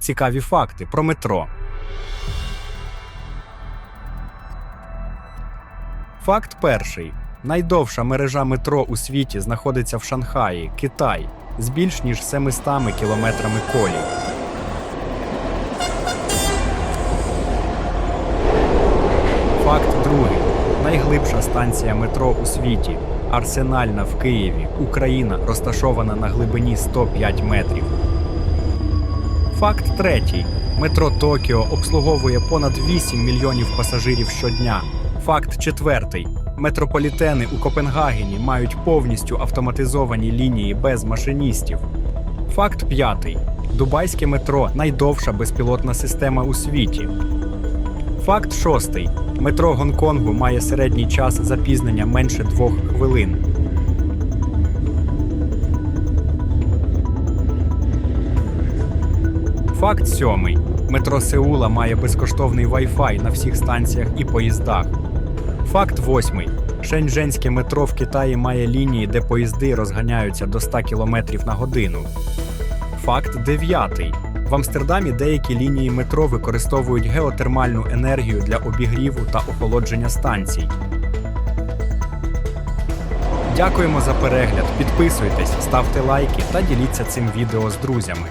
Цікаві факти про метро. Факт перший: найдовша мережа метро у світі знаходиться в Шанхаї, Китай, з більш ніж 700 кілометрами колій. Факт другий: найглибша станція метро у світі Арсенальна в Києві, Україна, розташована на глибині 105 метрів. Факт третій: метро Токіо обслуговує понад 8 мільйонів пасажирів щодня. Факт четвертий: метрополітени у Копенгагені мають повністю автоматизовані лінії без машиністів. Факт п'ятий: Дубайське метро найдовша безпілотна система у світі. Факт шостий: метро Гонконгу має середній час запізнення менше двох хвилин. Факт сьомий: метро Сеула має безкоштовний Wi-Fi на всіх станціях і поїздах. Факт восьмий: Шеньчженське метро в Китаї має лінії, де поїзди розганяються до 100 км на годину. Факт дев'ятий. В Амстердамі деякі лінії метро використовують геотермальну енергію для обігріву та охолодження станцій. Дякуємо за перегляд. Підписуйтесь, ставте лайки та діліться цим відео з друзями.